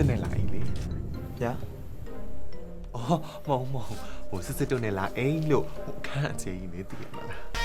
စစ်နဲ့လာအိမ်လေဗျာအော်မဟုတ်မဟုတ်ဟိုစစ်စစ်တို့နဲ့လာအိမ်လို့ဟိုအခန်းအခြေကြီးနေတည်ရမှာလား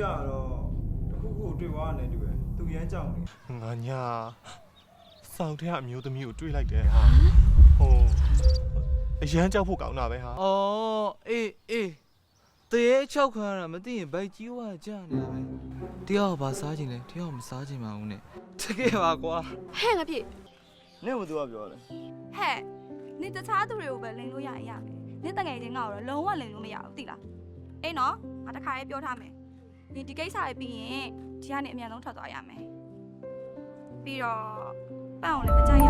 လူကြီးကတော့တခုခုတွေ့သွားတယ်တူပဲသူရမ်းကြောက်နေငါညာစောင့်တဲ့အမျိုးသမီးကိုတွေ့လိုက်တယ်ဟာဟိုအရန်ကြောက်ဖို့ကောင်းတာပဲဟာ။အော်အေးအေးတရေ၆ခါရမသိရင်ဘိုက်ကြီးဝါကြနေတာပဲ။တယောက်ဘာစားခြင်းလဲတယောက်မစားခြင်းပါဘူးနဲ့။တကယ်ပါကွာဟဲ့ငါဖြစ်နင့်မသူကပြောတယ်ဟဲ့နင်တခြားသူတွေကိုပဲလိန်လို့ရရင်ရမယ်နင်တငယ်ချင်းငါ့ကိုတော့လုံးဝလိန်လို့မရဘူးသိလားအေးနော်ငါတခါရေးပြောထားမယ် နင်ဒီကိစ္စတွေပြီးရင်ဒီကနေအမြန်ဆုံးထွက်သွားရမယ်ပြီးတော့ပန့်အောင်လည်းမကြိုက်ရဘူး